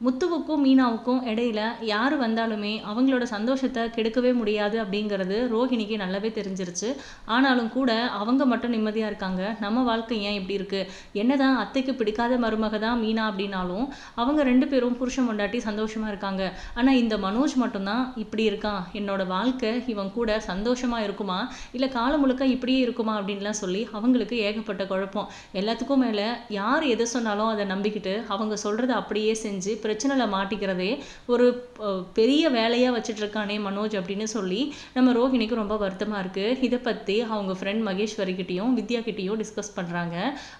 முத்துவுக்கும் மீனாவுக்கும் இடையில யார் வந்தாலுமே அவங்களோட சந்தோஷத்தை கெடுக்கவே முடியாது அப்படிங்கிறது ரோஹிணிக்கு நல்லாவே தெரிஞ்சிருச்சு. ஆனாலும் கூட அவங்க மட்டும் நிம்மதியாக இருக்காங்க. நம்ம வாழ்க்கை ஏன் இப்படி இருக்குது என்னதான் அத்தைக்கு பிடிக்காத மருமக தான் மீனா அப்படின்னாலும் அவங்க ரெண்டு பேரும் புருஷன் கொண்டாட்டி சந்தோஷமாக இருக்காங்க. ஆனால் இந்த மனோஜ் மட்டும்தான் இப்படி இருக்கான். என்னோட வாழ்க்கை இவன் கூட சந்தோஷமாக இருக்குமா? இல்லை காலம் முழுக்க இப்படியே இருக்குமா அப்படின்லாம் சொல்லி அவங்களுக்கு ஏகப்பட்ட குழப்பம். எல்லாத்துக்கும் மேலே யார் எது சொன்னாலும் அதை நம்பிக்கிட்டு அவங்க சொல்கிறத அப்படியே செஞ்சு பிரச்சனையில் மாட்டிக்கிறதே ஒரு பெரிய வேலையாக வச்சுட்ருக்கானே மனோஜ் அப்படின்னு சொல்லி நம்ம ரோஹிணிக்கு ரொம்ப வருத்தமாக இருக்குது இதை பற்றி அவங்க ஃப்ரெண்ட் மகேஸ்வரிக்கிட்டேயும் வித்யா கிட்டேயும் டிஸ்கஸ் பண்ணுறாங்க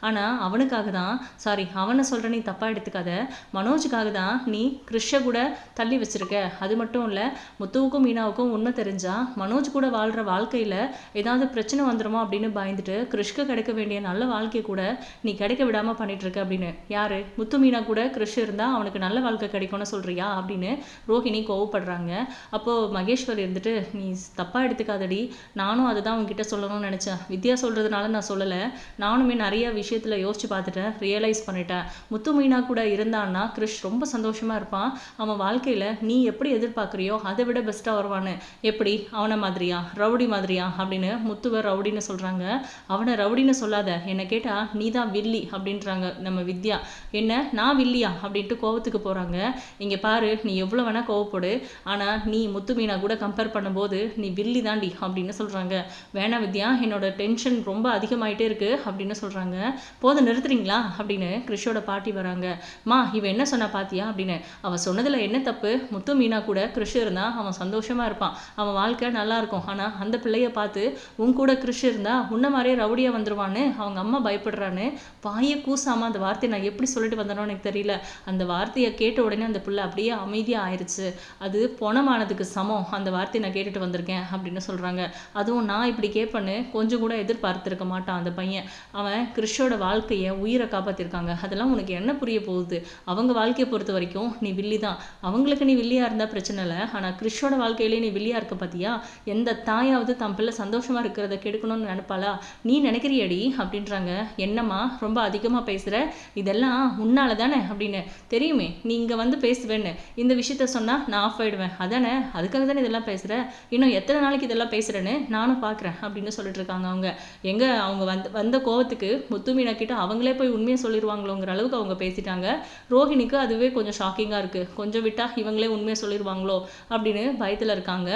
ஆனால் அவனுக்காக தான் சாரி அவனை சொல்கிற நீ தப்பாக எடுத்துக்காத. மனோஜுக்காக தான் நீ கிருஷ கூட தள்ளி வச்சிருக்க. அது மட்டும் இல்லை முத்துவுக்கும் மீனாவுக்கும் உண்மை தெரிஞ்சால் மனோஜ் கூட வாழ்கிற வாழ்க்கையில் ஏதாவது பிரச்சனை வந்துடுமோ அப்படின்னு பயந்துட்டு கிறிஷ்க்கு கிடைக்க வேண்டிய நல்ல வாழ்க்கையை கூட நீ கிடைக்க விடாமல் பண்ணிகிட்ருக்க அப்படின்னு. யார்? முத்து மீனா கூட கிருஷ் இருந்தால் அவனுக்கு நல்ல நல்ல வாழ்க்கை கிடைக்கும்னு சொல்றியா அப்படின்னு ரோஹிணி கோவப்படுறாங்க. அப்போது மகேஸ்வர் இருந்துட்டு நீ தப்பாக எடுத்துக்காதடி. நானும் அதுதான் உன்கிட்ட சொல்லணும்னு நினச்சேன். வித்யா சொல்கிறதுனால நான் சொல்லலை. நானுமே நிறைய விஷயத்தில் யோசிச்சு பார்த்துட்டேன். ரியலைஸ் பண்ணிட்டேன். முத்து மீனா கூட இருந்தான்னா கிறிஷ் ரொம்ப சந்தோஷமாக இருப்பான். அவன் வாழ்க்கையில் நீ எப்படி எதிர்பார்க்குறியோ அதை விட பெஸ்ட்டாக வருவான்னு. எப்படி? அவனை மாதிரியா? ரவுடி மாதிரியா? அப்படின்னு முத்துவை ரவுடின்னு சொல்கிறாங்க அவனை ரவுடின்னு சொல்லாத. என்னை கேட்டால் நீ தான் வில்லி அப்படின்றாங்க நம்ம வித்யா. என்ன? நான் வில்லியா? அப்படின்ட்டு கோவத்துக்கு போகிறாங்க இங்கே பாரு நீ எவ்வளோ வேணால் கோவப்படு. ஆனால் நீ முத்து மீனா கூட கம்பேர் பண்ணும்போது நீ வில்லி தாண்டி அப்படின்னு சொல்கிறாங்க வேணா வித்யா என்னோட டென்ஷன் ரொம்ப அதிகமாயிட்டே இருக்கு அப்படின்னு சொல்கிறாங்க போதும் நிறுத்துறீங்களா? அப்படின்னு கிறிஷோட பாட்டி வராங்க. மா இவன் என்ன சொன்னா பாத்தியா? அப்படின்னு. அவன் சொன்னதில் என்ன தப்பு? முத்து மீனா கூட கிறிஷ் இருந்தா அவன் சந்தோஷமாக இருப்பான். அவன் வாழ்க்கை நல்லா இருக்கும். ஆனால் அந்த பிள்ளைய பார்த்து உன் கூட கிறிஷ் இருந்தா உன்ன மாதிரியே ரவுடியாக வந்துருவான்னு அவங்க அம்மா பயப்படுறான்னு. வாயை கூசாமல் அந்த வார்த்தையை நான் எப்படி சொல்லிட்டு வந்தனோ எனக்கு தெரியல. அந்த வார்த்தையை கேட்ட உடனே அந்த பிள்ளை அப்படியே அமைதியாக ஆயிடுச்சு அது பொணமானதுக்கு சமம். அந்த வார்த்தையை நான் கேட்டுட்டு வந்திருக்கேன் அப்படின்னு சொல்கிறாங்க அதுவும் நான் இப்படி கேட்பேன்னு கொஞ்சம் கூட எதிர்பார்த்துருக்க மாட்டான் அந்த பையன். அவன் கிறிஷோட வாழ்க்கையை உயிரை காப்பாற்றிருக்காங்க அதெல்லாம் உனக்கு என்ன புரிய போகுது? அவங்க வாழ்க்கையை பொறுத்த வரைக்கும் நீ வில்லி தான் அவங்களுக்கு நீ வில்லியாக இருந்தால் பிரச்சனை இல்லை. ஆனால் கிறிஷோட வாழ்க்கையிலே நீ வில்லியாக இருக்க பார்த்தியா எந்த தாயாவது தன் பிள்ளை சந்தோஷமாக இருக்கிறத கெடுக்கணும்னு நினைப்பாளா? நீ நினைக்கிறியடி அப்படின்றாங்க. என்னம்மா ரொம்ப அதிகமாக பேசுகிற இதெல்லாம் உன்னால தானே அப்படின்னு. தெரியுமே நீ வந்து பேசுவேன்னு. இந்த விஷயத்த சொன்னால் நான் ஆஃப் ஆயிடுவேன். அதானே? அதுக்காக தானே இதெல்லாம் பேசுகிறேன் இன்னும் எத்தனை நாளைக்கு இதெல்லாம் பேசுகிறேன்னு நானும் பார்க்குறேன் அப்படின்னு சொல்லிட்டு இருக்காங்க அவங்க. எங்கே அவங்க வந்து வந்த கோவத்துக்கு முத்து மீனா கிட்ட அவங்களே போய் உண்மையை சொல்லிடுவாங்களோங்கிற அளவுக்கு அவங்க பேசிட்டாங்க. ரோஹிணிக்கு அதுவே கொஞ்சம் ஷாக்கிங்காக இருக்குது கொஞ்சம் விட்டால் இவங்களே உண்மையை சொல்லிடுவாங்களோ அப்படின்னு பயத்தில் இருக்காங்க.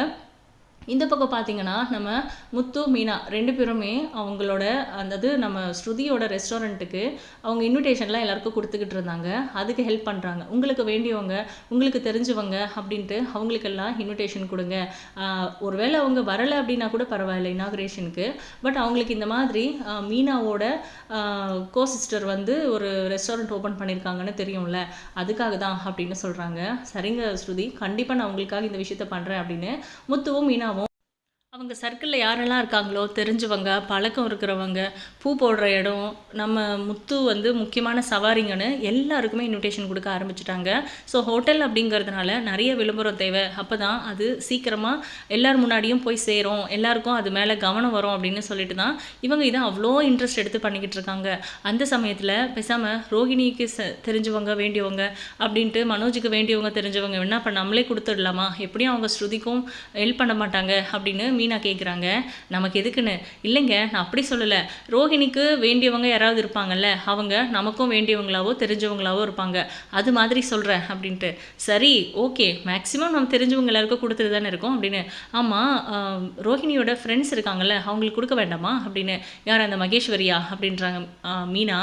இந்த பக்கம் பார்த்தீங்கன்னா நம்ம முத்து மீனா ரெண்டு பேருமே அவங்களோட அந்தது நம்ம ஸ்ருதியோட ரெஸ்டாரண்ட்டுக்கு அவங்க இன்விடேஷன்லாம் எல்லாருக்கும் கொடுத்துக்கிட்டு இருந்தாங்க. அதுக்கு ஹெல்ப் பண்ணுறாங்க உங்களுக்கு வேண்டியவங்க உங்களுக்கு தெரிஞ்சவங்க அப்படின்ட்டு அவங்களுக்கெல்லாம் இன்விடேஷன் கொடுங்க. ஒருவேளை அவங்க வரலை அப்படின்னா கூட பரவாயில்ல இனாக்ரேஷனுக்கு பட் அவங்களுக்கு இந்த மாதிரி மீனாவோட கோ சிஸ்டர் வந்து ஒரு ரெஸ்டாரண்ட் ஓப்பன் பண்ணியிருக்காங்கன்னு தெரியும்ல அதுக்காக தான் அப்படின்னு சொல்கிறாங்க சரிங்க ஸ்ருதி கண்டிப்பாக நான் உங்களுக்காக இந்த விஷயத்த பண்ணுறேன் அப்படின்னு முத்துவும் மீனாவும் அவங்க சர்க்கிளில் யாரெல்லாம் இருக்காங்களோ தெரிஞ்சவங்க பழக்கம் இருக்கிறவங்க பூ போடுற இடம் நம்ம முத்து வந்து முக்கியமான சவாரிங்கன்னு எல்லாருக்குமே இன்விடேஷன் கொடுக்க ஆரம்பிச்சிட்டாங்க. ஸோ ஹோட்டல் அப்படிங்கிறதுனால நிறைய விளம்பரம் தேவை. அப்போ தான் அது சீக்கிரமாக எல்லார் முன்னாடியும் போய் சேரும். எல்லாருக்கும் அது மேலே கவனம் வரும் அப்படின்னு சொல்லிட்டு தான் இவங்க இதை அவ்வளோ இன்ட்ரெஸ்ட் எடுத்து பண்ணிக்கிட்டு இருக்காங்க. அந்த சமயத்தில் பேசாமல் ரோகிணிக்கு ச தெரிஞ்சவங்க வேண்டியவங்க அப்படின்ட்டு மனோஜுக்கு வேண்டியவங்க தெரிஞ்சவங்க என்ன பண்ண நம்மளே கொடுத்துடலாமா? எப்படியும் அவங்க ஸ்ருதிக்கும் ஹெல்ப் பண்ண மாட்டாங்க அப்படின்னு மீனா கேட்குறாங்க நமக்கு எதுக்குன்னு? இல்லைங்க நான் அப்படி சொல்லலை. ரோஹிணிக்கு வேண்டியவங்க யாராவது இருப்பாங்கல்ல அவங்க நமக்கும் வேண்டியவங்களாவோ தெரிஞ்சவங்களாவோ இருப்பாங்க. அது மாதிரி சொல்கிறேன் அப்படின்ட்டு. சரி ஓகே. மேக்ஸிமம் நம்ம தெரிஞ்சவங்க எல்லாருக்கும் கொடுத்துட்டு தானே இருக்கோம் அப்படின்னு. ஆமாம் ரோஹிணியோட ஃப்ரெண்ட்ஸ் இருக்காங்கல்ல அவங்களுக்கு கொடுக்க வேண்டாமா அப்படின்னு. யார் அந்த மகேஸ்வரியா அப்படின்றாங்க மீனா.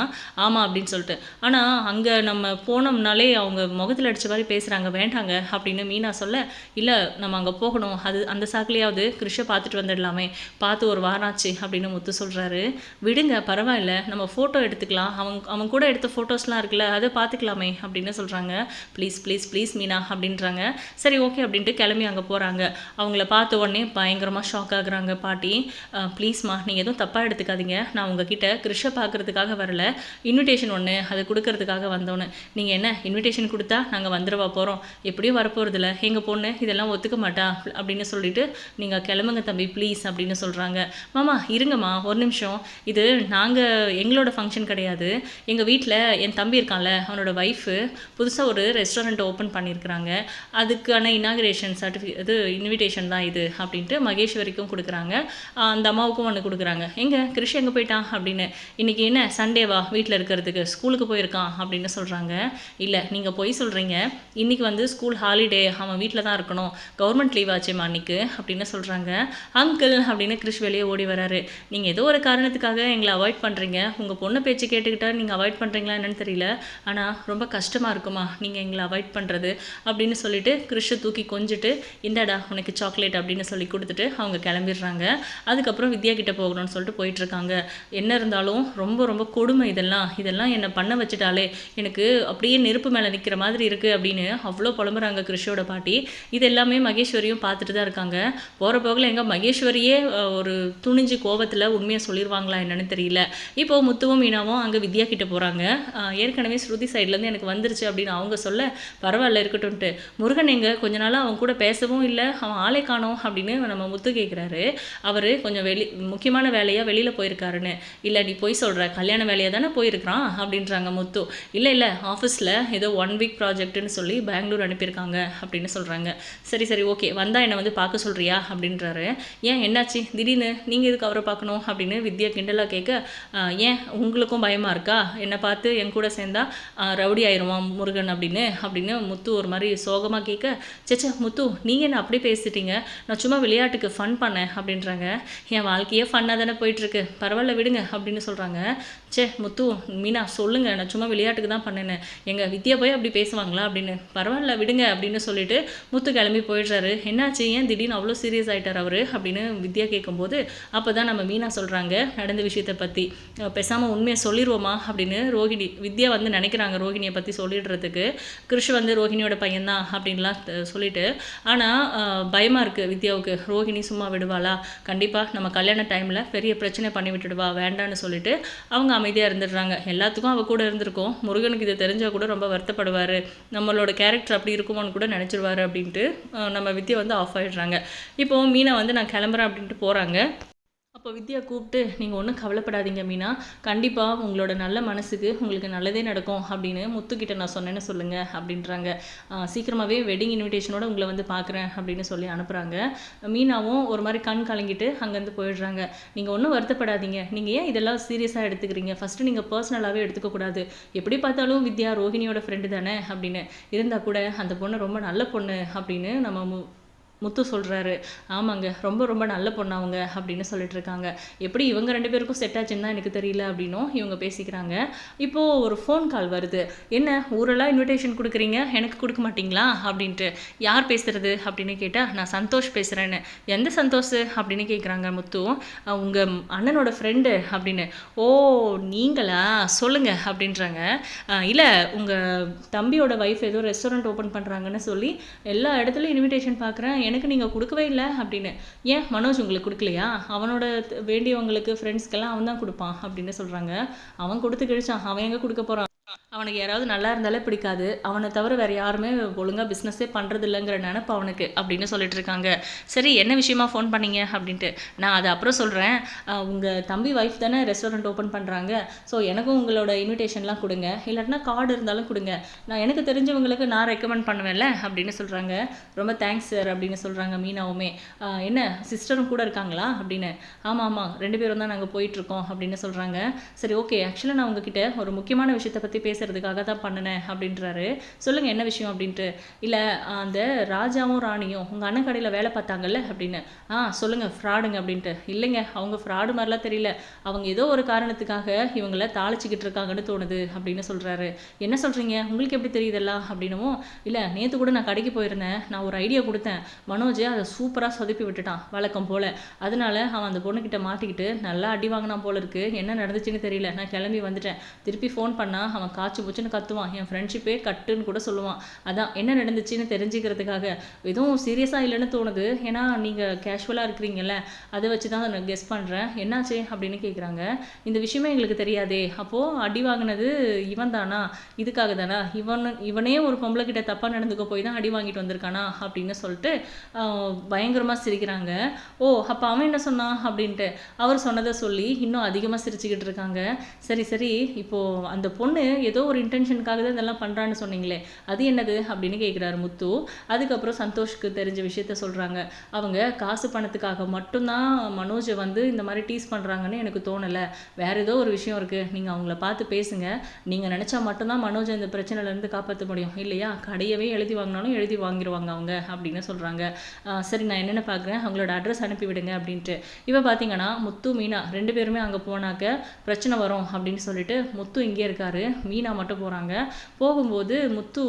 ஆமாம் அப்படின்னு சொல்லிட்டு. ஆனால் அங்கே நம்ம போனோம்னாலே அவங்க முகத்தில் அடித்த மாதிரி பேசுகிறாங்க வேண்டாங்க அப்படின்னு மீனா சொல்ல இல்லை நம்ம அங்கே போகணும். அது அந்த சாக்குலையாவது கிருஷ பார்த்துட்டு வந்துடலாமே. பார்த்து ஒரு வாரம் ஆச்சு அப்படின்னு முத்து சொல்கிறாரு விடுங்க பரவாயில்ல. நம்ம ஃபோட்டோ எடுத்துக்கலாம். அவங்க அவங்க கூட எடுத்த ஃபோட்டோஸ்லாம் இருக்குல்ல அதை பார்த்துக்கலாமே அப்படின்னு சொல்கிறாங்க ப்ளீஸ் ப்ளீஸ் ப்ளீஸ் மீனா அப்படின்றாங்க. சரி ஓகே அப்படின்ட்டு கிளம்பி அங்கே போகிறாங்க அவங்கள பார்த்த உடனே பயங்கரமாக ஷாக் ஆகுறாங்க பாட்டி. ப்ளீஸ்மா நீங்கள் எதுவும் தப்பாக எடுத்துக்காதீங்க. நான் உங்ககிட்ட கிருஷை பார்க்கறதுக்காக வரல. இன்விடேஷன் ஒன்று அதை கொடுக்கறதுக்காக வந்தோன்னு. நீங்கள் என்ன இன்விடேஷன் கொடுத்தா நாங்கள் வந்துடவா போகிறோம் எப்படியும் வரப்போகிறதில்ல எங்கள் பொண்ணு இதெல்லாம் ஒத்துக்க மாட்டா அப்படின்னு சொல்லிட்டு நீங்கள் கிளம்புங்க தம்பி ப்ளீஸ் அப்படின்னு சொல்கிறாங்க மாமா இருங்கம்மா ஒரு நிமிஷம். இது நாங்கள் எங்களோட ஃபங்க்ஷன் கிடையாது. எங்கள் வீட்டில் என் தம்பி இருக்கான்ல அவனோட ஒய்ஃபு புதுசாக ஒரு ரெஸ்டாரண்ட் ஓப்பன் பண்ணியிருக்கிறாங்க அதுக்கான இனாகிரேஷன் சர்டிஃபி இது இன்விடேஷன் தான் இது அப்படின்ட்டு மகேஸ்வரிக்கும் கொடுக்குறாங்க. அந்த அம்மாவுக்கும் ஒன்று கொடுக்குறாங்க. எங்கே கிருஷ் எங்கே போயிட்டான் அப்படின்னு. இன்றைக்கி என்ன சண்டேவா வீட்டில் இருக்கிறதுக்கு. ஸ்கூலுக்கு போயிருக்கான் அப்படின்னு சொல்கிறாங்க இல்லை நீங்கள் போய் சொல்கிறீங்க இன்றைக்கி வந்து ஸ்கூல் ஹாலிடே அவன் வீட்டில் தான் இருக்கணும். கவர்மெண்ட் லீவ் ஆச்சுமா அன்றைக்கு அப்படின்னு சொல்கிறாங்க அங்கிள் அப்படின்னு கிருஷ் வெளியே ஓடி வராரு. நீங்கள் ஏதோ ஒரு காரணத்துக்காக எங்களை அவாய்ட் பண்ணுறீங்க உங்கள் பொண்ணு பேச்சு கேட்டுக்கிட்டா நீங்கள் அவாய்ட் பண்ணுறீங்களா என்னன்னு தெரியல. ஆனால் ரொம்ப கஷ்டமாக இருக்குமா? நீங்கள் எங்களை அவாய்ட் பண்ணுறது அப்படின்னு சொல்லிட்டு கிருஷை தூக்கி கொஞ்சிட்டு இந்தாடா உனக்கு சாக்லேட் அப்படின்னு சொல்லி கொடுத்துட்டு அவங்க கிளம்பிடுறாங்க. அதுக்கப்புறம் வித்யா கிட்ட போகணும்னு சொல்லிட்டு போயிட்டுருக்காங்க என்ன இருந்தாலும் ரொம்ப ரொம்ப கொடுமை இதெல்லாம். இதெல்லாம் என்னை பண்ண வச்சுட்டாலே எனக்கு அப்படியே நெருப்பு மேலே நிற்கிற மாதிரி இருக்குது அப்படின்னு அவ்வளோ புலம்புறாங்க கிருஷோட பாட்டி. இது எல்லாமே மகேஸ்வரியும் பார்த்துட்டு தான் இருக்காங்க. போகிற போகில் எங்கள் மகேஸ்வரியே ஒரு துணிஞ்சு கோபத்தில் உண்மையை சொல்லிடுவாங்களா என்னன்னு தெரியல. இப்போ முத்துவும் மீனாவும் அங்கே வித்யா கிட்ட போகிறாங்க ஏற்கனவே ஸ்ருதி சைட்லேருந்து எனக்கு வந்துருச்சு அப்படின்னு அவங்க சொல்ல பரவாயில்ல இருக்கட்டும்ன்ட்டு. முருகன் எங்க கொஞ்ச நாளாக அவன் கூட பேசவும் இல்லை அவன் ஆளை காணோம் அப்படின்னு நம்ம முத்து கேட்குறாரு அவர் கொஞ்சம் வெளி முக்கியமான வேலையாக வெளியில் போயிருக்காருன்னு. இல்லை நீ போய் சொல்கிற கல்யாண வேலையாக தானே போயிருக்கிறான் அப்படின்றாங்க முத்து. இல்லை இல்லை ஆஃபீஸில் ஏதோ ஒன் வீக் ப்ராஜெக்ட்டுன்னு சொல்லி பெங்களூர் அனுப்பியிருக்காங்க அப்படின்னு சொல்கிறாங்க சரி சரி ஓகே வந்தால் என்னை வந்து பார்க்க சொல்கிறியா அப்படின்றாரு. ஏன் என்னாச்சு? திடீர்னு நீங்கள் எதுக்கு அவரை பார்க்கணும்? அப்படின்னு வித்யா கிண்டலாக கேட்க ஏன் உங்களுக்கும் பயமாக இருக்கா? என்னை பார்த்து என் கூட சேர்ந்தா ரவுடி ஆயிடுவான் முருகன்? அப்படின்னு அப்படின்னு முத்து ஒரு மாதிரி சோகமாக கேட்க சேச்சே முத்து நீங்கள் என்ன அப்படி பேசிட்டீங்க? நான் சும்மா விளையாட்டுக்கு ஃபன் பண்ணேன் அப்படின்றாங்க. என் வாழ்க்கையே ஃபன்னாக தானே போயிட்டுருக்கு. பரவாயில்ல விடுங்க அப்படின்னு சொல்கிறாங்க சே முத்து மீனா சொல்லுங்கள் நான் சும்மா விளையாட்டுக்கு தான் பண்ணினேன் எங்கள் வித்யா போய் அப்படி பேசுவாங்களா? அப்படின்னு பரவாயில்ல விடுங்க அப்படின்னு சொல்லிட்டு முத்து கிளம்பி போயிடுறாரு. என்னாச்சு? ஏன் திடீர்னு அவ்வளோ சீரியஸ் ஆயிட்டார் அவர்? அப்படின்னு வித்யா கேட்கும்போது அப்போ தான் நம்ம மீனா சொல்கிறாங்க நடந்த விஷயத்தை பற்றி பேசாமல் உண்மையை சொல்லிடுவோமா அப்படின்னு ரோஹிணி வித்யா வந்து நினைக்கிறாங்க ரோஹிணியை பற்றி சொல்லிடுறதுக்கு. கிருஷ் வந்து ரோஹிணியோட பையன்தான் அப்படின்லாம் சொல்லிட்டு. ஆனால் பயமாக இருக்குது வித்யாவுக்கு. ரோஹிணி சும்மா விடுவாளா? கண்டிப்பாக நம்ம கல்யாண டைமில் பெரிய பிரச்சனை பண்ணி விட்டுடுவா வேண்டான்னு சொல்லிட்டு அவங்க அமைதியாக இருந்துடுறாங்க. எல்லாத்துக்கும் அவ கூட இருந்திருக்கோம். முருகனுக்கு இது தெரிஞ்சால் கூட ரொம்ப வருத்தப்படுவார். நம்மளோட கேரக்டர் அப்படி இருக்குமோன்னு கூட நினச்சிடுவார் அப்படின்ட்டு நம்ம வித்யா வந்து ஆஃப் ஆயிடுறாங்க. இப்போ மீனா வந்து நான் கிளம்புறேன் அப்படின்ட்டு போகிறாங்க அப்போ வித்யா கூப்பிட்டு நீங்கள் ஒன்றும் கவலைப்படாதீங்க மீனா. கண்டிப்பாக உங்களோட நல்ல மனசுக்கு உங்களுக்கு நல்லதே நடக்கும் அப்படின்னு முத்துக்கிட்ட நான் சொன்னேன்னு சொல்லுங்கள் அப்படின்றாங்க. சீக்கிரமாகவே வெட்டிங் இன்விடேஷனோட உங்களை வந்து பார்க்குறேன் அப்படின்னு சொல்லி அனுப்புகிறாங்க மீனாவும் ஒரு மாதிரி கண் கலங்கிட்டு அங்கேருந்து போயிடுறாங்க. நீங்கள் ஒன்றும் வருத்தப்படாதீங்க. நீங்கள் ஏன் இதெல்லாம் சீரியஸாக எடுத்துக்கிறீங்க? ஃபஸ்ட்டு நீங்கள் பர்சனலாகவே எடுத்துக்கக்கூடாது எப்படி பார்த்தாலும் வித்யா ரோஹிணியோட ஃப்ரெண்டு தானே அப்படின்னு. இருந்தால் கூட அந்த பொண்ணு ரொம்ப நல்ல பொண்ணு அப்படின்னு நம்ம முத்து சொல்கிறாரு ஆமாங்க ரொம்ப ரொம்ப நல்ல பொண்ணு அவங்க அப்படின்னு சொல்லிட்டு இருக்காங்க எப்படி இவங்க ரெண்டு பேருக்கும் செட் ஆச்சுன்னு தான் எனக்கு தெரியல அப்படின்னும் இவங்க பேசிக்கிறாங்க. இப்போது ஒரு ஃபோன் கால் வருது. என்ன ஊரெல்லாம் இன்விடேஷன் கொடுக்குறீங்க? எனக்கு கொடுக்க மாட்டிங்களா? அப்படின்ட்டு. யார் பேசுறது? அப்படின்னு கேட்டால் நான் சந்தோஷ் பேசுகிறேன்னு எந்த சந்தோஷ்? அப்படின்னு கேட்குறாங்க முத்து. உங்கள் அண்ணனோட ஃப்ரெண்டு அப்படின்னு. ஓ நீங்களா? சொல்லுங்க அப்படின்றாங்க. இல்லை உங்கள் தம்பியோட ஒய்ஃப் ஏதோ ரெஸ்டாரண்ட் ஓப்பன் பண்ணுறாங்கன்னு சொல்லி எல்லா இடத்துலையும் இன்விடேஷன் பார்க்குறேன் எனக்கு நீங்கள் கொடுக்கவே இல்லை அப்படின்னு. ஏன் மனோஜ் உங்களுக்கு கொடுக்கலையா? அவனோட வேண்டியவங்களுக்கு ஃப்ரெண்ட்ஸ்க்கெல்லாம் அவன் தான் கொடுப்பான் அப்படின்னு சொல்கிறாங்க அவன் கொடுத்து கிழிச்சான். அவன் எங்கே கொடுக்க போகிறான் அவனுக்கு யாராவது நல்லா இருந்தாலே பிடிக்காது. அவனை தவிர வேறு யாருமே ஒழுங்காக பிஸ்னஸே பண்ணுறது இல்லைங்கிற நினப்பு அவனுக்கு அப்படின்னு சொல்லிட்டு இருக்காங்க. சரி என்ன விஷயமா ஃபோன் பண்ணீங்க? அப்படின்ட்டு. நான் அதை அப்புறம் சொல்கிறேன் உங்கள் தம்பி ஒய்ஃப் தானே ரெஸ்டாரண்ட் ஓப்பன் பண்ணுறாங்க ஸோ எனக்கும் உங்களோட இன்விடேஷன்லாம் கொடுங்க. இல்லாட்டினா கார்டு இருந்தாலும் கொடுங்க. நான் எனக்கு தெரிஞ்சவங்களுக்கு நான் ரெக்கமெண்ட் பண்ணுவேன்ல அப்படின்னு சொல்கிறாங்க ரொம்ப தேங்க்ஸ் சார் அப்படின்னு சொல்கிறாங்க மீனாவுமே. என்ன சிஸ்டரும் கூட இருக்காங்களா? அப்படின்னு. ஆமாம் ஆமாம் ரெண்டு பேரும் தான் நாங்கள் போயிட்டுருக்கோம் அப்படின்னு சொல்கிறாங்க சரி ஓகே ஆக்சுவலாக நான் உங்ககிட்ட ஒரு முக்கியமான விஷயத்தை பற்றி பேசுகிறதுக்காக தான் பண்ணினேன் அப்படின்றாரு. சொல்லுங்கள் என்ன விஷயம் அப்படின்ட்டு. இல்லை அந்த ராஜாவும் ராணியும் உங்கள் அண்ணன் கடையில் வேலை பார்த்தாங்கல்ல அப்படின்னு. ஆ சொல்லுங்கள் ஃப்ராடுங்க அப்படின்ட்டு. இல்லைங்க அவங்க ஃப்ராடு மாதிரிலாம் தெரியல. அவங்க ஏதோ ஒரு காரணத்துக்காக இவங்கள தாளிச்சிக்கிட்டு இருக்காங்கன்னு தோணுது அப்படின்னு சொல்கிறாரு என்ன சொல்கிறீங்க உங்களுக்கு எப்படி தெரியுதெல்லாம் அப்படின்னவும் இல்லை நேற்று கூட நான் கடைக்கு போயிருந்தேன். நான் ஒரு ஐடியா கொடுத்தேன். மனோஜ் அதை சூப்பராக சொதப்பி விட்டுட்டான் வழக்கம் போல். அதனால அவன் அந்த பொண்ணுக்கிட்ட மாட்டிக்கிட்டு நல்லா அடி வாங்கினான் போல இருக்கு. என்ன நடந்துச்சுன்னு தெரியல. நான் கிளம்பி வந்துட்டேன். திருப்பி ஃபோன் பண்ணா அவன் அவன் காய்ச்சி பூச்சின்னு கத்துவான். என் ஃப்ரெண்ட்ஷிப்பே கட்டுன்னு கூட சொல்லுவான். அதான் என்ன நடந்துச்சுன்னு தெரிஞ்சுக்கிறதுக்காக. எதுவும் சீரியஸாக இல்லைன்னு தோணுது. ஏன்னா நீங்கள் கேஷுவலாக இருக்கிறீங்கல்ல அதை வச்சு தான் நான் கெஸ் பண்ணுறேன் என்னாச்சு அப்படின்னு கேட்குறாங்க இந்த விஷயமே எங்களுக்கு தெரியாதே. அப்போது அடி வாங்கினது இவன் தானா? இதுக்காக தானா? இவன் இவனே ஒரு பொம்பளை கிட்ட தப்பாக நடந்துக்க போய் தான் அடி வாங்கிட்டு வந்திருக்கானா? அப்படின்னு சொல்லிட்டு பயங்கரமாக சிரிக்கிறாங்க. ஓ அப்போ அவன் என்ன சொன்னான்? அப்படின்ட்டு அவர் சொன்னதை சொல்லி இன்னும் அதிகமாக சிரிச்சுக்கிட்டு இருக்காங்க. சரி சரி இப்போது அந்த பொண்ணு ஏதோ ஒரு இன்டென்ஷனுக்காக தான் இதெல்லாம் பண்ணுறான்னு சொன்னீங்களே அது என்னது அப்படின்னு கேட்குறாரு முத்து. அதுக்கப்புறம் சந்தோஷ்க்கு தெரிஞ்ச விஷயத்த சொல்கிறாங்க அவங்க காசு பணத்துக்காக மட்டும்தான் மனோஜை வந்து இந்த மாதிரி டீஸ் பண்ணுறாங்கன்னு எனக்கு தோணலை. வேறு ஏதோ ஒரு விஷயம் இருக்குது நீங்கள் அவங்கள பார்த்து பேசுங்க. நீங்கள் நினச்சா மட்டும்தான் மனோஜை இந்த பிரச்சனையிலேருந்து காப்பாற்ற முடியும். இல்லையா? கடையவே எழுதி வாங்கினாலும் எழுதி வாங்கிடுவாங்க அவங்க அப்படின்னு சொல்கிறாங்க சரி நான் என்னென்ன பார்க்குறேன்? அவங்களோட அட்ரஸ் அனுப்பி விடுங்க அப்படின்ட்டு. இப்போ பார்த்தீங்கன்னா முத்து மீனா ரெண்டு பேருமே அங்கே போனாக்க பிரச்சனை வரும் அப்படின்னு சொல்லிட்டு முத்து இங்கே இருக்காரு. மீனா மட்டும் போகிறாங்க போகும்போது முத்து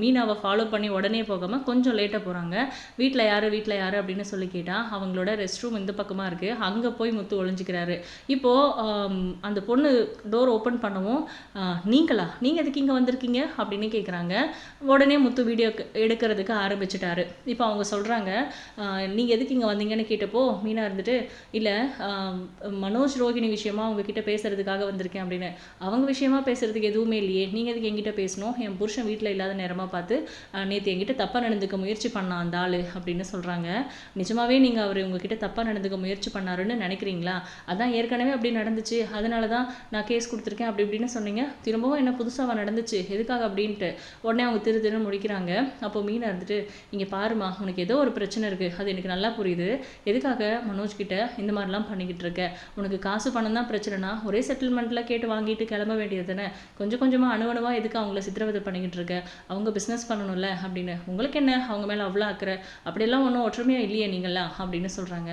மீனாவை ஃபாலோ பண்ணி உடனே போகாமல் கொஞ்சம் லேட்டாக போகிறாங்க வீட்டில் யார் வீட்டில் யார் அப்படின்னு சொல்லி கேட்டால் அவங்களோட ரெஸ்ட் ரூம் இந்த பக்கமாக இருக்குது அங்கே போய் முத்து ஒழிஞ்சிக்கிறாரு இப்போது அந்த பொண்ணு டோர் ஓப்பன் பண்ணவும் நீங்களா? நீங்கள் எதுக்கு இங்கே வந்திருக்கீங்க? அப்படின்னு கேட்குறாங்க உடனே முத்து வீடியோ எடுக்கிறதுக்கு ஆரம்பிச்சிட்டாரு. இப்போ அவங்க சொல்கிறாங்க நீங்கள் எதுக்கு இங்கே வந்தீங்கன்னு கேட்டப்போ மீனா இருந்துட்டு இல்லை மனோஜ் ரோகிணி விஷயமா உங்ககிட்ட பேசுறதுக்காக வந்திருக்கேன் அப்படின்னு. அவங்க விஷயமா பேசுறதுக்கு எதுவும் இல்லையே. நீங்கள் எதுக்கு என்கிட்ட பேசணும்? என் புருஷன் வீட்டில் இல்லாத நேரமாக பார்த்து நேற்று என்கிட்ட தப்பாக நடந்துக்க முயற்சி பண்ணான் அந்த ஆள் அப்படின்னு சொல்கிறாங்க நிஜமாகவே நீங்கள் அவர் உங்ககிட்ட தப்பாக நடந்துக்க முயற்சி பண்ணாருன்னு நினைக்கிறீங்களா? அதான் ஏற்கனவே அப்படி நடந்துச்சு. அதனால தான் நான் கேஸ் கொடுத்துருக்கேன் அப்படி இப்படின்னு சொன்னீங்க. திரும்பவும் என்ன புதுசாக நடந்துச்சு. எதுக்காக அப்படின்ட்டு. உடனே அவங்க திரு திருன்னு முடிக்கிறாங்க. அப்போ மீன் இருந்துட்டு இங்கே பாருமா உனக்கு ஏதோ ஒரு பிரச்சனை இருக்குது அது எனக்கு நல்லா புரியுது. எதுக்காக மனோஜ் கிட்ட இந்த மாதிரிலாம் பண்ணிக்கிட்டு இருக்க? உனக்கு காசு பணம் தான் பிரச்சனைனா ஒரே செட்டில்மெண்ட்டில் கேட்டு வாங்கிட்டு கிளம்ப வேண்டியது தானே. கொஞ்சம் கொஞ்சமாக அணுவணுவாக எதுக்கு அவங்கள சித்திரவதை பண்ணிக்கிட்டு இருக்க? அவங்க பிஸ்னஸ் பண்ணணும்ல அப்படின்னு. உங்களுக்கு என்ன? அவங்க மேலே அவ்வளோ அக்கறை. அப்படியெல்லாம் ஒன்றும் ஒற்றுமையாக இல்லையே நீங்களாம் அப்படின்னு சொல்கிறாங்க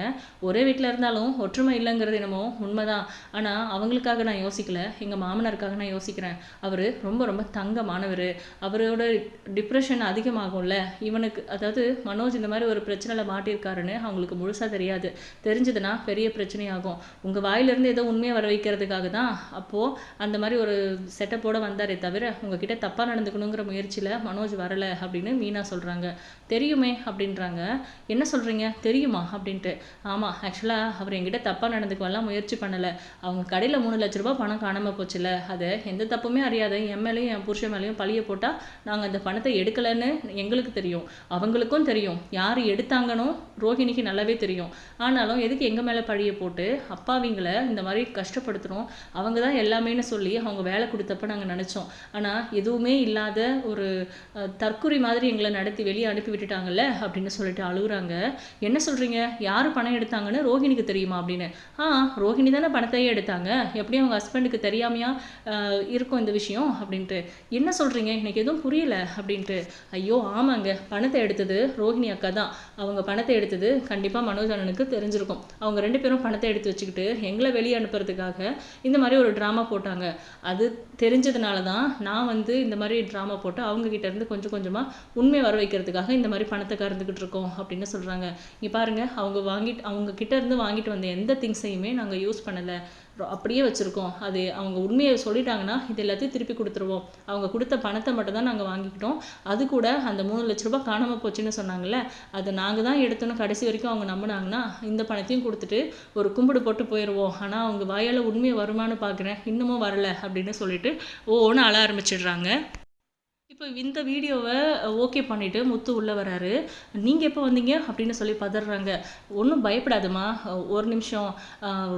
ஒரே வீட்டில் இருந்தாலும் ஒற்றுமை இல்லைங்கிறது என்னமோ உண்மைதான். ஆனால் அவங்களுக்காக நான் யோசிக்கல. எங்கள் மாமனாருக்காக நான் யோசிக்கிறேன். அவர் ரொம்ப ரொம்ப தங்கமானவர். அவரோட டிப்ரெஷன் அதிகமாகும்ல. இவனுக்கு அதாவது மனோஜ் இந்த மாதிரி ஒரு பிரச்சனையில் மாட்டியிருக்காருன்னு அவங்களுக்கு முழுசாக தெரியாது. தெரிஞ்சதுன்னா பெரிய பிரச்சனையாகும். உங்கள் வாயிலிருந்து ஏதோ உண்மையை வர வைக்கிறதுக்காக தான் அப்போது அந்த மாதிரி ஒரு செட்டப்போட வந்தாரே தவிர உங்ககிட்ட தப்பாக நடந்துக்கணுங்கிற முயற்சியில் மனோஜ் வரலை அப்படின்னு மீனா சொல்கிறாங்க தெரியுமே அப்படின்றாங்க. என்ன சொல்கிறீங்க தெரியுமா? அப்படின்ட்டு. ஆமாம் ஆக்சுவலாக அவர் என்கிட்ட தப்பாக நடந்துக்குவெல்லாம் முயற்சி பண்ணலை. அவங்க கடையில் மூணு லட்ச ரூபாய் பணம் காணாமல் போச்சுல. அதை எந்த தப்புமே அறியாத என் மேலேயும் என் புருஷன் மேலேயும் பழிய போட்டால் நாங்கள் அந்த பணத்தை எடுக்கலைன்னு எங்களுக்கு தெரியும். அவங்களுக்கும் தெரியும். யார் எடுத்தாங்கன்னு ரோஹிணிக்கு நல்லாவே தெரியும். ஆனாலும் எதுக்கு எங்கள் மேலே பழிய போட்டு அப்பாவிங்களை இந்த மாதிரி கஷ்டப்படுத்துகிறோம் அவங்க தான் எல்லாமேன்னு சொல்லி அவங்க வேலை கொடுத்தப்ப நாங்கள் நினச்சோம். ஆனால் எதுவுமே இல்லாத ஒரு அஹ், தற்குறி மாதிரி எங்களை நடத்தி வெளியே அனுப்பி விட்டுட்டாங்கல்ல? அப்படின்னு சொல்லிட்டு அழுகுறாங்க. என்ன சொல்கிறீங்க யார் பணம் எடுத்தாங்கன்னு ரோஹிணிக்கு தெரியுமா? அப்படின்னு. ஆ ரோஹிணி தானே பணத்தையே எடுத்தாங்க. எப்படியும் அவங்க ஹஸ்பண்டுக்கு தெரியாமையா இருக்கும் இந்த விஷயம்? அப்படின்ட்டு. என்ன சொல்கிறீங்க எனக்கு எதுவும் புரியல. அப்படின்ட்டு. ஐயோ ஆமாங்க. பணத்தை எடுத்தது ரோஹிணி அக்கா தான். அவங்க பணத்தை எடுத்தது கண்டிப்பாக மனோஜ் அண்ணனுக்கு தெரிஞ்சிருக்கும். அவங்க ரெண்டு பேரும் பணத்தை எடுத்து வச்சுக்கிட்டு எங்களை வெளியே அனுப்புறதுக்காக இந்த மாதிரி ஒரு ட்ராமா போட்டாங்க. அது தெரிஞ்சது தெரிஞ்சதுனால தான் நான் வந்து இந்த மாதிரி ட்ராமா போட்டு அவங்க கிட்ட இருந்து கொஞ்சம் கொஞ்சமாக உண்மை வர வைக்கிறதுக்காக இந்த மாதிரி பணத்தை கறந்துக்கிட்டு இருக்கோம் அப்படின்னு சொல்கிறாங்க இங்கே பாருங்க அவங்க வாங்கிட்டு அவங்க கிட்ட இருந்து வாங்கிட்டு வந்த எந்த திங்ஸையுமே நாங்கள் யூஸ் பண்ணலை. அப்படியே வச்சுருக்கோம். அது அவங்க உண்மையை சொல்லிட்டாங்கன்னா இது எல்லாத்தையும் திருப்பி கொடுத்துருவோம். அவங்க கொடுத்த பணத்தை மட்டும் தான் நாங்கள் வாங்கிக்கிட்டோம். அது கூட அந்த மூணு லட்ச ரூபாய் காணாமல் போச்சுன்னு சொன்னாங்கல்ல அதை நாங்கள் தான் எடுத்தோன்னு கடைசி வரைக்கும் அவங்க நம்பினாங்கன்னா இந்த பணத்தையும் கொடுத்துட்டு ஒரு கும்பிடு போட்டு போயிடுவோம் ஆனால் அவங்க வாயால் உண்மையை வருமானு பார்க்குறேன் இன்னமும் வரல அப்படின்னு சொல்லிட்டு ஓன்னு அழ ஆரம்பிச்சிடுறாங்க. இப்போ இந்த வீடியோவை ஓகே பண்ணிவிட்டு முத்து உள்ளே வராரு. நீங்கள் எப்போ வந்தீங்க? அப்படின்னு சொல்லி பதறாங்க. ஒன்றும் பயப்படாதுமா ஒரு நிமிஷம்.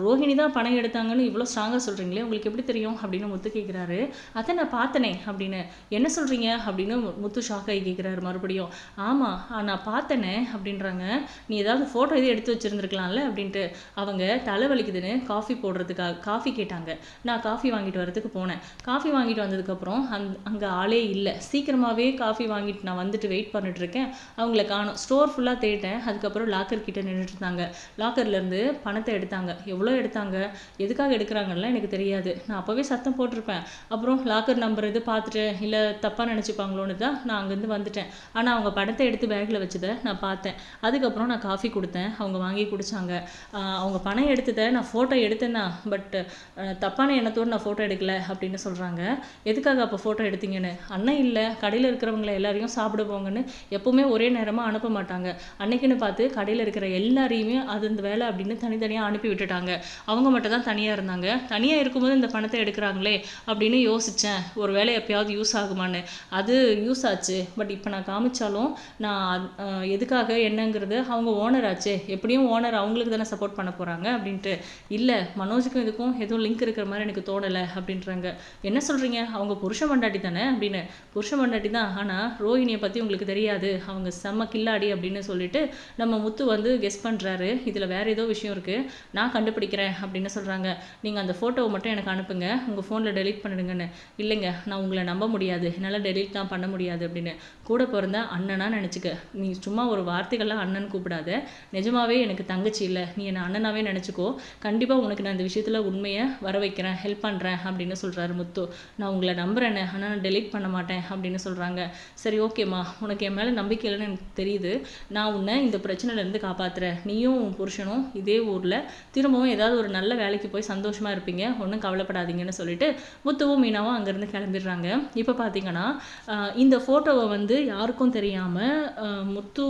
ரோஹிணி தான் பணம் எடுத்தாங்கன்னு இவ்வளோ ஸ்ட்ராங்காக சொல்கிறீங்களே உங்களுக்கு எப்படி தெரியும்? அப்படின்னு முத்து கேட்குறாரு அதை நான் பார்த்தனே அப்படின்னு. என்ன சொல்கிறீங்க அப்படின்னு முத்து ஷாக் ஆகி கேட்குறாரு மறுபடியும். ஆமாம் நான் பார்த்தனே அப்படின்றாங்க. நீ ஏதாவது ஃபோட்டோ எதுவும் எடுத்து வச்சுருந்துருக்கலாம்ல அப்படின்ட்டு. அவங்க தலைவலிக்குதுன்னு காஃபி போடுறதுக்காக காஃபி கேட்டாங்க. நான் காஃபி வாங்கிட்டு வரதுக்கு போனேன். காஃபி வாங்கிட்டு வந்ததுக்கப்புறம் அந் அங்கே ஆளே இல்லை. சீக்கிரமாகவே காஃபி வாங்கிட்டு நான் வந்துட்டு வெயிட் பண்ணிட்டு இருக்கேன் அவங்கள காணும். ஸ்டோர் ஃபுல்லாக தேட்டேன் அதுக்கப்புறம் லாக்கர் கிட்ட நின்றுட்டு இருந்தாங்க. லாக்கர்லேருந்து பணத்தை எடுத்தாங்க. எவ்வளோ எடுத்தாங்க? எதுக்காக எடுக்கிறாங்கலாம் எனக்கு தெரியாது. நான் அப்போவே சத்தம் போட்டிருப்பேன். அப்புறம் லாக்கர் நம்பர் இது பார்த்துட்டேன் இல்லை தப்பாக நினச்சிப்பாங்களோன்னு தான் நான் அங்கேருந்து வந்துட்டேன். ஆனால் அவங்க பணத்தை எடுத்து பேக்கில் வச்சதை நான் பார்த்தேன். அதுக்கப்புறம் நான் காஃபி கொடுத்தேன். அவங்க வாங்கி குடித்தாங்க அவங்க பணம் எடுத்ததை நான் ஃபோட்டோ எடுத்தேன் தான் பட் தப்பான எண்ணத்தோடு நான் ஃபோட்டோ எடுக்கல அப்படின்னு சொல்கிறாங்க எதுக்காக அப்போ ஃபோட்டோ எடுத்தீங்கன்னு? அண்ணன் இல்லை. கடையில் இருக்கிறவங்கள எல்லாரையும் சாப்பிட போங்கன்னு எப்போவுமே ஒரே நேரமாக அனுப்ப மாட்டாங்க. அன்னைக்குன்னு பார்த்து கடையில் இருக்கிற எல்லாரையுமே அது இந்த வேலை அப்படின்னு தனித்தனியாக அனுப்பி விட்டுட்டாங்க. அவங்க மட்டும் தான் தனியாக இருந்தாங்க. தனியாக இருக்கும்போது இந்த பணத்தை எடுக்கிறாங்களே அப்படின்னு யோசித்தேன் ஒரு வேலை எப்பயாவது யூஸ் ஆகுமான்னு. அது யூஸ் ஆச்சு. பட் இப்போ நான் காமிச்சாலும் நான் எதுக்காக என்னங்கிறது அவங்க ஓனர் ஆச்சு. எப்படியும் ஓனர் அவங்களுக்கு தானே சப்போர்ட் பண்ண போகிறாங்க அப்படின்ட்டு. இல்லை மனோஜுக்கும் இதுக்கும் எதுவும் லிங்க் இருக்கிற மாதிரி எனக்கு தோணலை அப்படின்றாங்க. என்ன சொல்கிறீங்க அவங்க புருஷ மண்டாட்டி தானே அப்படின்னு. புருஷ முன்னாடி தான். ஆனால் ரோஹிணியை பற்றி உங்களுக்கு தெரியாது. அவங்க செம்ம கில்லாடி அப்படின்னு சொல்லிட்டு நம்ம முத்து வந்து கெஸ் பண்ணுறாரு இதில் வேற ஏதோ விஷயம் இருக்குது நான் கண்டுபிடிக்கிறேன் அப்படின்னு சொல்கிறாங்க நீங்கள் அந்த ஃபோட்டோவை மட்டும் எனக்கு அனுப்புங்க. உங்கள் ஃபோனில் டெலிட் பண்ணிடுங்கன்னு. இல்லைங்க நான் உங்களை நம்ப முடியாது. என்னால் டெலீட் தான் பண்ண முடியாது அப்படின்னு. கூட பிறந்த அண்ணனா நினச்சிக்க. நீ சும்மா ஒரு வார்த்தைகள்லாம் அண்ணன் கூப்பிடாத. நிஜமாவே எனக்கு தங்கச்சி இல்லை. நீ என்னை அண்ணனாவே நினச்சிக்கோ. கண்டிப்பாக உனக்கு நான் இந்த விஷயத்தில் உண்மையை வர வைக்கிறேன். ஹெல்ப் பண்ணுறேன் அப்படின்னு சொல்கிறாரு முத்து. நான் உங்களை நம்புறேனே ஆனால் நான் டெலிட் பண்ண மாட்டேன். அப்படின்னு சொல்கிறாங்க சரி ஓகேம்மா. உனக்கு என் மேலே நம்பிக்கை இல்லைன்னு எனக்கு தெரியுது. நான் உன்னை இந்த பிரச்சனையிலேருந்து காப்பாற்றுறேன் நீயும் உன் புருஷனும் இதே ஊரில் திரும்பவும் ஏதாவது ஒரு நல்ல வேலைக்கு போய் சந்தோஷமாக இருப்பீங்க. ஒன்றும் கவலைப்படாதீங்கன்னு சொல்லிட்டு முத்துவும் மீனாவும் அங்கேருந்து கிளம்பிடுறாங்க. இப்போ பார்த்தீங்கன்னா இந்த ஃபோட்டோவை வந்து யாருக்கும் தெரியாமல் முத்து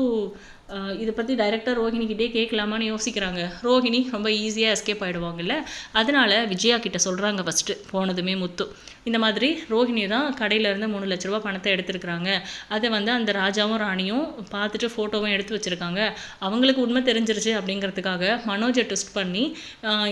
இதை பற்றி டைரக்டர் ரோஹிணிக்கிட்டே கேட்கலாமான்னு யோசிக்கிறாங்க. ரோஹிணி ரொம்ப ஈஸியாக எஸ்கேப் ஆகிடுவாங்கல்ல அதனால் விஜயா கிட்ட சொல்கிறாங்க ஃபஸ்ட்டு போனதுமே முத்து. இந்த மாதிரி ரோஹிணி தான் கடையிலேருந்து மூணு லட்ச ரூபா பணத்தை எடுத்துருக்குறாங்க. அதை வந்து அந்த ராஜாவும் ராணியும் பார்த்துட்டு ஃபோட்டோவும் எடுத்து வச்சுருக்காங்க. அவங்களுக்கு உண்மை தெரிஞ்சிருச்சு அப்படிங்கிறதுக்காக மனோஜை ட்விஸ்ட் பண்ணி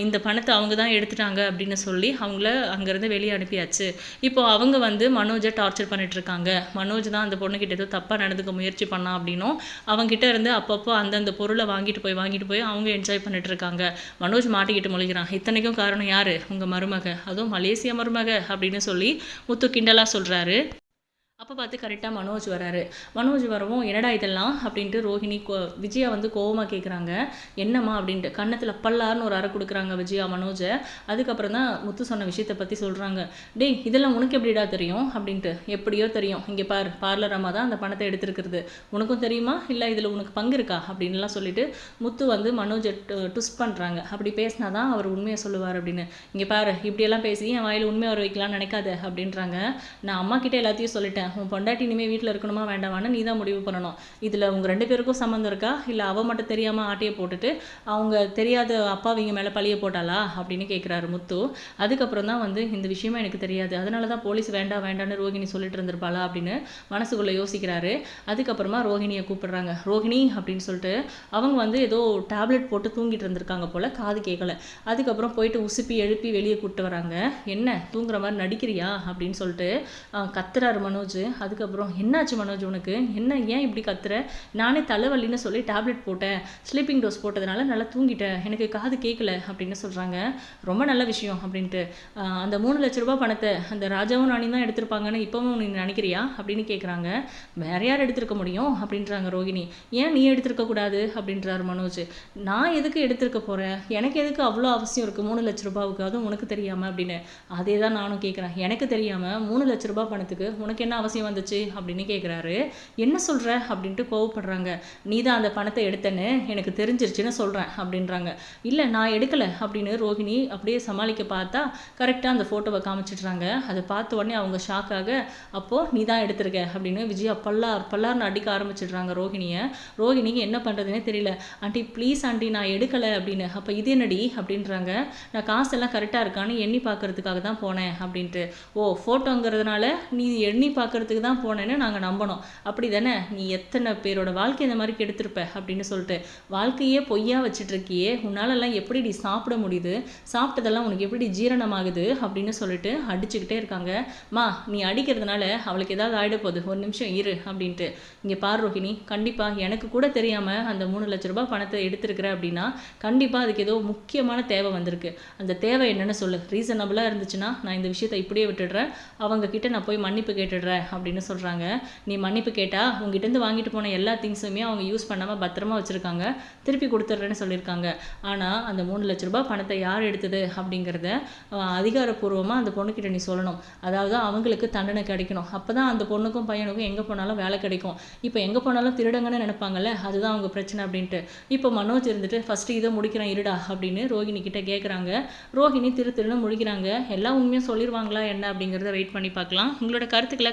இந்த பணத்தை அவங்க தான் எடுத்துட்டாங்க அப்படின்னு சொல்லி அவங்கள அங்கேருந்து வெளியே அனுப்பியாச்சு. இப்போ அவங்க வந்து மனோஜை டார்ச்சர் பண்ணிட்டு இருக்காங்க. மனோஜ் தான் அந்த பொண்ணுக்கிட்ட ஏதோ தப்பாக நடந்துக்க முயற்சி பண்ணான் அப்படின்னும் அவங்ககிட்ட இருந்து அப்பப்போ அந்தந்த பொருளை வாங்கிட்டு போய் வாங்கிட்டு போய் அவங்க என்ஜாய் பண்ணிட்டு இருக்காங்க மனோஜ் மாட்டிக்கிட்டு முழிக்கிறான். இத்தனைக்கும் காரணம் யாரு? உங்க மருமக. அதுவும் மலேசியா மருமக அப்படின்னு சொல்லி முத்து கிண்டலா சொல்றாரு. அப்போ பார்த்து கரெக்டாக மனோஜ் வராரு. மனோஜ் வரவும் என்னடா இதெல்லாம்? அப்படின்ட்டு ரோஹிணி கோ விஜயா வந்து கோவமாக கேட்குறாங்க என்னம்மா அப்படின்ட்டு. கன்னத்தில் பல்லார்னு ஒரு அறை கொடுக்குறாங்க விஜயா மனோஜை. அதுக்கப்புறம் தான் முத்து சொன்ன விஷயத்தை பற்றி சொல்கிறாங்க டேய் இதெல்லாம் உனக்கு எப்படிடா தெரியும்? அப்படின்ட்டு. எப்படியோ தெரியும். இங்கே பார் பார்லர் அம்மா தான் அந்த பணத்தை எடுத்துருக்கிறது. உனக்கும் தெரியுமா? இல்லை இதில் உனக்கு பங்கு இருக்கா? அப்படின்லாம் சொல்லிட்டு முத்து வந்து மனோஜை ட்விஸ்ட் பண்ணுறாங்க அப்படி பேசினா தான் அவர் உண்மையை சொல்லுவார் அப்படின்னு. இங்கே பாரு இப்படியெல்லாம் பேசி என் வாயில் உண்மையை வர வைக்கலாம்னு நினைக்காத அப்படின்றாங்க. நான் அம்மா கிட்டே எல்லாத்தையும் சொல்லிட்டேன். உன் பொண்டாட்டி இனிமேல் வீட்டில் இருக்கணுமா வேண்டாமான்னு நீ தான் முடிவு பண்ணணும். இதில் உங்கள் ரெண்டு பேருக்கும் சம்மந்தம் இருக்கா? இல்லை அவள் மட்டும் தெரியாமல் ஆட்டையை போட்டுட்டு அவங்க தெரியாத அப்பாவிங்க மேலே பழிய போட்டாளா? அப்படின்னு கேட்குறாரு முத்து. அதுக்கப்புறம் தான் வந்து இந்த விஷயமா எனக்கு தெரியாது. அதனால தான் போலீஸ் வேண்டாம் வேண்டாம்னு ரோகிணி சொல்லிட்டு இருந்திருப்பாளா அப்படின்னு மனசுக்குள்ளே யோசிக்கிறாரு. அதுக்கப்புறமா ரோஹிணியை கூப்பிடுறாங்க. ரோஹிணி அப்படின்னு சொல்லிட்டு அவங்க வந்து ஏதோ டேப்லெட் போட்டு தூங்கிட்டு இருந்திருக்காங்க போல் காது கேட்கல அதுக்கப்புறம் போயிட்டு உசுப்பி எழுப்பி வெளியே கூப்பிட்டு வராங்க. என்ன தூங்குற மாதிரி நடிக்கிறியா? அப்படின்னு சொல்லிட்டு கத்துறாரு மனோஜ். அதுக்கப்புறம் என்னாச்சு மனோஜ் உனக்கு? என்ன ஏன் இப்படி கத்துற? நானே தலைவலின்னு சொல்லி டேப்லெட் போட்டேன். ஸ்லீப்பிங் டோஸ் போட்டதுனால நல்லா தூங்கிட்டேன். எனக்கு காது கேட்கல அப்படின்னு சொல்கிறாங்க ரொம்ப நல்ல விஷயம் அப்படின்ட்டு. அந்த மூணு லட்ச ரூபாய் பணத்தை அந்த ராஜாவும் ராணி தான் எடுத்திருப்பாங்கன்னு இப்போவும் நீ நினைக்கிறியா? அப்படின்னு கேட்குறாங்க வேற யார் எடுத்திருக்க முடியும்? அப்படின்றாங்க ரோகிணி. ஏன் நீ எடுத்திருக்க கூடாது? அப்படின்றாரு மனோஜ். நான் எதுக்கு எடுத்திருக்க போகிறேன் எனக்கு எதுக்கு அவ்வளோ அவசியம் இருக்கு மூணு லட்ச ரூபாவுக்கு? அதுவும் உனக்கு தெரியாம? அப்படின்னு. அதே தான் நானும் கேட்குறேன் எனக்கு தெரியாம மூணு லட்ச ரூபாய் பணத்துக்கு உனக்கு என்ன அவசியம் அவசியம் வந்துச்சு அப்படின்னு கேட்குறாரு என்ன சொல்கிற அப்படின்ட்டு கோவப்படுறாங்க. நீ தான் அந்த பணத்தை எடுத்தேன்னு எனக்கு தெரிஞ்சிருச்சுன்னு சொல்கிறேன் அப்படின்றாங்க. இல்லை நான் எடுக்கலை அப்படின்னு ரோஹிணி அப்படியே சமாளிக்க பார்த்தா கரெக்டாக அந்த ஃபோட்டோவை காமிச்சிடுறாங்க. அதை பார்த்த உடனே அவங்க ஷாக்காக அப்போது நீ தான் எடுத்திருக்க அப்படின்னு விஜயா பல்லார் பல்லார்னு அடிக்க ஆரம்பிச்சிடுறாங்க ரோகிணியை ரோகிணிக்கு என்ன பண்ணுறதுனே தெரியல. ஆண்டி ப்ளீஸ் ஆண்டி நான் எடுக்கலை அப்படின்னு. அப்போ இது என்னடி? அப்படின்றாங்க. நான் காசெல்லாம் கரெக்டாக இருக்கான்னு எண்ணி பார்க்கறதுக்காக தான் போனேன் அப்படின்ட்டு. ஓ ஃபோட்டோங்கிறதுனால நீ எண்ணி பார்க்கறதுக்கு தான் போனேன்னு நாங்கள் நம்பணும். அப்படி தானே நீ எத்தனை பேரோட வாழ்க்கை இந்த மாதிரி கெடுத்திருப்ப? அப்படின்னு சொல்லிட்டு வாழ்க்கையே பொய்யா வச்சுட்ருக்கியே உன்னாலெல்லாம் எப்படி நீ சாப்பிட முடியுது? சாப்பிட்டதெல்லாம் உனக்கு எப்படி ஜீரணமாகுது? அப்படின்னு சொல்லிட்டு அடிச்சுக்கிட்டே இருக்காங்க. மா நீ அடிக்கிறதுனால அவளுக்கு ஏதாவது ஆகிட போகுது. ஒரு நிமிஷம் இரு அப்படின்ட்டு. இங்கே பார் ரோஹிணி கண்டிப்பாக எனக்கு கூட தெரியாமல் அந்த மூணு லட்ச ரூபாய் பணத்தை எடுத்திருக்கிற அப்படின்னா கண்டிப்பாக அதுக்கு ஏதோ முக்கியமான தேவை வந்திருக்கு. அந்த தேவை என்னென்னு சொல்லு. ரீசனபிளாக இருந்துச்சுன்னா நான் இந்த விஷயத்தை இப்படியே விட்டுடுறேன். அவங்க கிட்ட நான் போய் மன்னிப்பு கேட்டுடுறேன். அப்படின்னு சொல்கிறாங்க நீ மன்னிப்பு கேட்டால் உங்ககிட்டருந்து வாங்கிட்டு போன எல்லா திங்ஸுமே அவங்க யூஸ் பண்ணாமல் பத்திரமா வச்சுருக்காங்க. திருப்பி கொடுத்துட்றேன்னு சொல்லியிருக்காங்க. ஆனால் அந்த மூணு லட்ச ரூபாய் பணத்தை யார் எடுத்தது அப்படிங்கிறத அதிகாரப்பூர்வமாக அந்த பொண்ணுக்கிட்ட நீ சொல்லணும். அதாவது அவங்களுக்கு தண்டனை கிடைக்கணும். அப்போ தான் அந்த பொண்ணுக்கும் பையனுக்கும் எங்கே போனாலும் வேலை கிடைக்கும். இப்போ எங்கே போனாலும் திருடங்கன்னு நினைப்பாங்கல்ல அதுதான் அவங்க பிரச்சனை அப்படின்ட்டு. இப்போ மனோஜ் இருந்துட்டு ஃபஸ்ட்டு இதை முடிக்கிறேன் இருடா அப்படின்னு ரோஹிணி கிட்ட கேட்குறாங்க ரோஹிணி திரு திருன்னு முடிக்கிறாங்க. எல்லா உண்மையும் சொல்லிடுவாங்களா என்ன அப்படிங்கிறத வெயிட் பண்ணி பார்க்கலாம். உங்களோட கருத்துக்களை